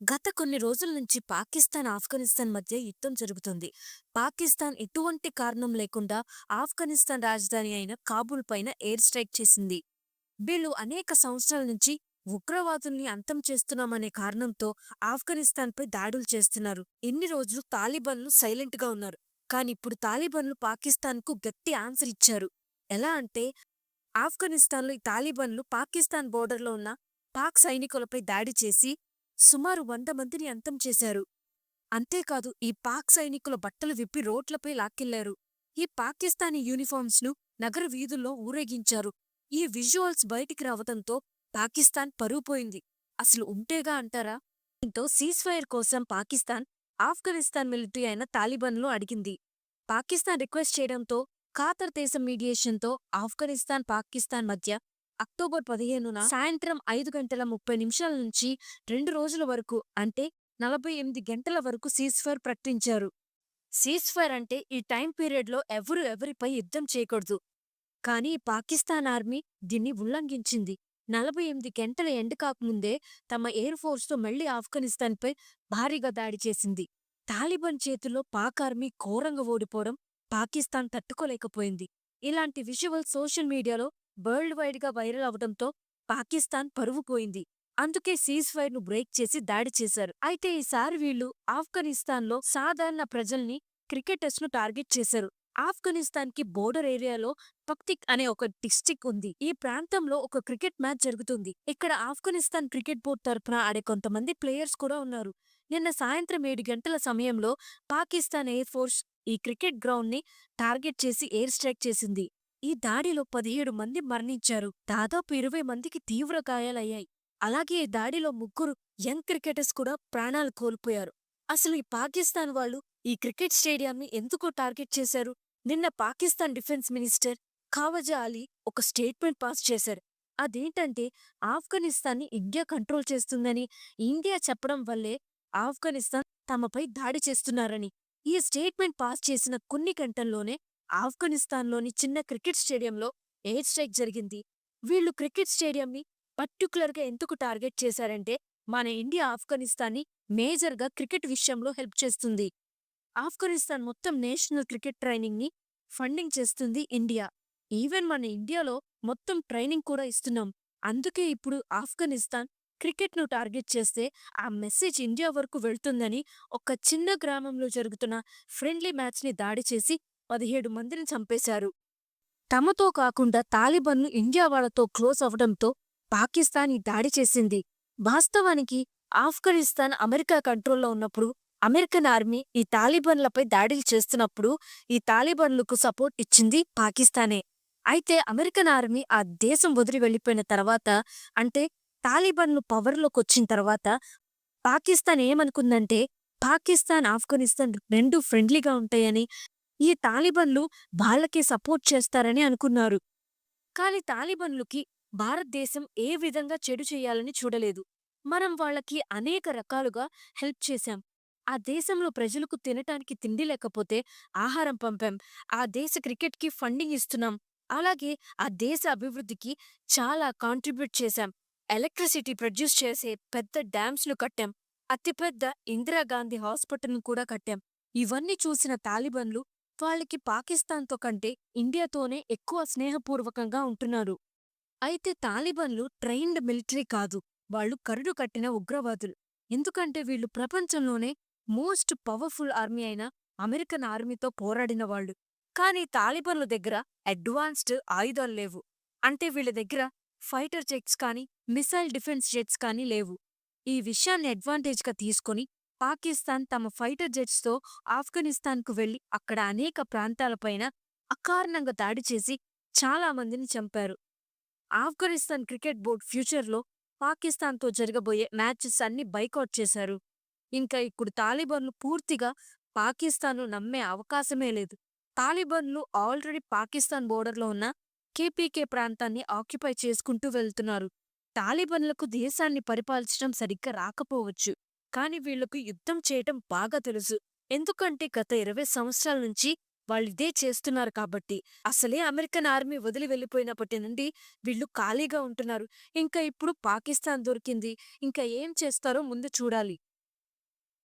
గత కొన్ని రోజుల నుంచి పాకిస్తాన్ ఆఫ్ఘనిస్తాన్ మధ్య యుద్ధం జరుగుతుంది. పాకిస్తాన్ ఎటువంటి కారణం లేకుండా ఆఫ్ఘనిస్తాన్ రాజధాని అయిన కాబూల్ పైన ఎయిర్ స్ట్రైక్ చేసింది. వీళ్ళు అనేక సంవత్సరాల నుంచి ఉగ్రవాదుల్ని అంతం చేస్తున్నామనే కారణంతో ఆఫ్ఘనిస్తాన్పై దాడులు చేస్తున్నారు. ఇన్ని రోజులు తాలిబన్లు సైలెంట్గా ఉన్నారు. కానీ ఇప్పుడు తాలిబన్లు పాకిస్తాన్కు గట్టి ఆన్సర్ ఇచ్చారు. ఎలా అంటే ఆఫ్ఘనిస్తాన్లో ఈ తాలిబాన్లు పాకిస్తాన్ బోర్డర్లో ఉన్న పాక్ సైనికులపై దాడి చేసి సుమారు వంద మందిని అంతం చేశారు. అంతేకాదు ఈ పాక్ సైనికుల బట్టలు విప్పి రోడ్లపై లాక్కెళ్ళారు. ఈ పాకిస్తానీ యూనిఫామ్స్ను నగర వీధుల్లో ఊరేగించారు. ఈ విజువల్స్ బయటికి రావటంతో పాకిస్తాన్ పరువుపోయింది అసలు ఉంటేగా అంటారా? దీంతో సీజ్ఫైర్ కోసం పాకిస్తాన్ ఆఫ్ఘనిస్తాన్ మిలిటరీ అయిన తాలిబాన్లు అడిగింది. పాకిస్తాన్ రిక్వెస్ట్ చేయడంతో ఖాతర్ దేశం మీడియేషన్తో ఆఫ్ఘనిస్తాన్ పాకిస్తాన్ మధ్య అక్టోబర్ పదిహేనున సాయంత్రం ఐదు గంటల ముప్పై నిమిషాల నుంచి రెండు రోజుల వరకు అంటే నలభై ఎనిమిది గంటల వరకు సీజ్ఫైర్ ప్రకటించారు. సీజ్ఫైర్ అంటే ఈ టైం పీరియడ్లో ఎవరు ఎవరిపై యుద్ధం చేయకూడదు. కానీ పాకిస్తాన్ ఆర్మీ దీన్ని ఉల్లంఘించింది. నలభై ఎనిమిది గంటల ఎండ్ కాకముందే తమ ఎయిర్ ఫోర్స్తో మళ్ళీ ఆఫ్ఘనిస్తాన్పై భారీగా దాడి చేసింది. తాలిబాన్ చేతిలో పాక్ ఆర్మీ ఘోరంగా ఓడిపోవడం పాకిస్తాన్ తట్టుకోలేకపోయింది. ఇలాంటి విజువల్ సోషల్ మీడియాలో వరల్డ్ వైడ్గా వైరల్ అవడంతో పాకిస్తాన్ పరువు పోయింది. అందుకే సీజ్ ఫైర్ను బ్రేక్ చేసి దాడి చేశారు. అయితే ఈసారి వీళ్ళు ఆఫ్ఘనిస్తాన్లో సాధారణ ప్రజల్ని క్రికెటర్స్ను టార్గెట్ చేశారు. ఆఫ్ఘనిస్తాన్కి బోర్డర్ ఏరియాలో పక్తిక్ అనే ఒక డిస్టిక్ ఉంది. ఈ ప్రాంతంలో ఒక క్రికెట్ మ్యాచ్ జరుగుతుంది. ఇక్కడ ఆఫ్ఘనిస్తాన్ క్రికెట్ బోర్డు తరఫున ఆడే కొంతమంది ప్లేయర్స్ కూడా ఉన్నారు. నిన్న సాయంత్రం ఏడు గంటల సమయంలో పాకిస్తాన్ ఎయిర్ ఫోర్స్ ఈ క్రికెట్ గ్రౌండ్ని టార్గెట్ చేసి ఎయిర్ స్ట్రైక్ చేసింది. ఈ దాడిలో పదిహేడు మంది మరణించారు. దాదాపు ఇరవై మందికి తీవ్ర గాయాలయ్యాయి. అలాగే ఈ దాడిలో ముగ్గురు యంగ్ క్రికెటర్స్ కూడా ప్రాణాలు కోల్పోయారు. అసలు ఈ పాకిస్తాన్ వాళ్ళు ఈ క్రికెట్ స్టేడియంని ఎందుకు టార్గెట్ చేశారు? నిన్న పాకిస్తాన్ డిఫెన్స్ మినిస్టర్ ఖావజా అలీ ఒక స్టేట్మెంట్ పాస్ చేశారు. అదేంటంటే ఆఫ్ఘనిస్తాన్ని ఇండియా కంట్రోల్ చేస్తుందని ఇండియా చెప్పడం వల్లే ఆఫ్ఘనిస్తాన్ తమపై దాడి చేస్తున్నారని. ఈ స్టేట్మెంట్ పాస్ చేసిన కొన్ని గంటల్లోనే ఆఫ్ఘనిస్తాన్లోని చిన్న క్రికెట్ స్టేడియంలో ఎయిర్ స్ట్రైక్ జరిగింది. వీళ్ళు క్రికెట్ స్టేడియంని పర్టికులర్గా ఎందుకు టార్గెట్ చేశారంటే మన ఇండియా ఆఫ్ఘనిస్తాన్ని మేజర్గా క్రికెట్ విషయంలో హెల్ప్ చేస్తుంది. ఆఫ్ఘనిస్తాన్ మొత్తం నేషనల్ క్రికెట్ ట్రైనింగ్ని ఫండింగ్ చేస్తుంది ఇండియా. ఈవెన్ మన ఇండియాలో మొత్తం ట్రైనింగ్ కూడా ఇస్తున్నాం. అందుకే ఇప్పుడు ఆఫ్ఘనిస్తాన్ క్రికెట్ను టార్గెట్ చేస్తే ఆ మెసేజ్ ఇండియా వరకు వెళ్తుందని ఒక చిన్న గ్రామంలో జరుగుతున్న ఫ్రెండ్లీ మ్యాచ్ని దాడి చేసి పదిహేడు మందిని చంపేశారు. తమతో కాకుండా తాలిబన్ను ఇండియా వాళ్ళతో క్లోజ్ అవడంతో పాకిస్తాన్ ఈ దాడి చేసింది. వాస్తవానికి ఆఫ్ఘనిస్తాన్ అమెరికా కంట్రోల్లో ఉన్నప్పుడు అమెరికన్ ఆర్మీ ఈ తాలిబన్లపై దాడులు చేస్తున్నప్పుడు ఈ తాలిబన్లకు సపోర్ట్ ఇచ్చింది పాకిస్తానే. అయితే అమెరికన్ ఆర్మీ ఆ దేశం వదిలి వెళ్ళిపోయిన తర్వాత అంటే తాలిబన్లు పవర్లోకి వచ్చిన తర్వాత పాకిస్తాన్ ఏమనుకుందంటే పాకిస్తాన్ ఆఫ్ఘనిస్తాన్ రెండు ఫ్రెండ్లీగా ఉంటాయని ఈ తాలిబన్లు వాళ్ళకే సపోర్ట్ చేస్తారని అనుకున్నారు. కాని తాలిబన్లుకి భారతదేశం ఏ విధంగా చెడు చేయాలని చూడలేదు. మనం వాళ్ళకి అనేక రకాలుగా హెల్ప్ చేశాం. ఆ దేశంలో ప్రజలకు తినటానికి తిండి లేకపోతే ఆహారం పంపాం. ఆ దేశ క్రికెట్కి ఫండింగ్ ఇస్తున్నాం. అలాగే ఆ దేశ అభివృద్ధికి చాలా కాంట్రిబ్యూట్ చేశాం. ఎలక్ట్రిసిటీ ప్రొడ్యూస్ చేసే పెద్ద డ్యామ్స్లు కట్టాం. అతిపెద్ద ఇందిరాగాంధీ హాస్పిటల్ను కూడా కట్టాం. ఇవన్నీ చూసిన తాలిబన్లు వాళ్ళకి పాకిస్తాన్తో కంటే ఇండియాతోనే ఎక్కువ స్నేహపూర్వకంగా ఉంటున్నారు. అయితే తాలిబన్లు ట్రైన్డ్ మిలిటరీ కాదు వాళ్ళు కరుడు కట్టిన ఉగ్రవాదులు. ఎందుకంటే వీళ్ళు ప్రపంచంలోనే మోస్ట్ పవర్ఫుల్ ఆర్మీ అయిన అమెరికన్ ఆర్మీతో పోరాడిన వాళ్ళు. కానీ తాలిబన్ల దగ్గర అడ్వాన్స్డ్ ఆయుధాలు లేవు. అంటే వీళ్ళ దగ్గర ఫైటర్ జెట్స్ కానీ మిసైల్ డిఫెన్స్ జెట్స్ కానీ లేవు. ఈ విషయాన్ని అడ్వాంటేజ్గా తీసుకొని పాకిస్తాన్ తమ ఫైటర్ జెట్స్తో ఆఫ్ఘనిస్తాన్కు వెళ్ళి అక్కడ అనేక ప్రాంతాలపైన అకారణంగా దాడి చేసి చాలా మందిని చంపారు. ఆఫ్ఘనిస్తాన్ క్రికెట్ బోర్డ్ ఫ్యూచర్లో పాకిస్తాన్తో జరగబోయే మ్యాచెస్ అన్ని బైకౌట్ చేశారు. ఇంకా ఇప్పుడు తాలిబాన్లు పూర్తిగా పాకిస్తాన్ను నమ్మే అవకాశమే లేదు. తాలిబాన్లు ఆల్రెడీ పాకిస్తాన్ బోర్డర్లో ఉన్న కేపీకే ప్రాంతాన్ని ఆక్యుపై చేసుకుంటూ వెళ్తున్నారు. తాలిబాన్లకు దేశాన్ని పరిపాలించడం సరిగ్గా రాకపోవచ్చు. కాని వీళ్ళకు యుద్ధం చేయటం బాగా తెలుసు. ఎందుకంటే గత ఇరవై సంవత్సరాల నుంచి వాళ్ళిదే చేస్తున్నారు కాబట్టి అసలే అమెరికన్ ఆర్మీ వదిలి వెళ్ళిపోయినప్పటి నుండి వీళ్ళు ఖాళీగా ఉంటున్నారు. ఇంకా ఇప్పుడు పాకిస్తాన్ దొరికింది. ఇంకా ఏం చేస్తారో ముందు చూడాలి.